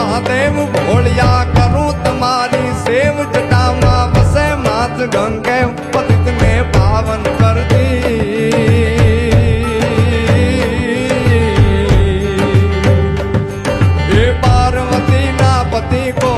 મહાદેવ ભોળિયા કરું, તમારી સેવ જટામાં વસે માત ગંગે પતિત ને પાવન કરતી. એ પાર્વતી ના પતિ કો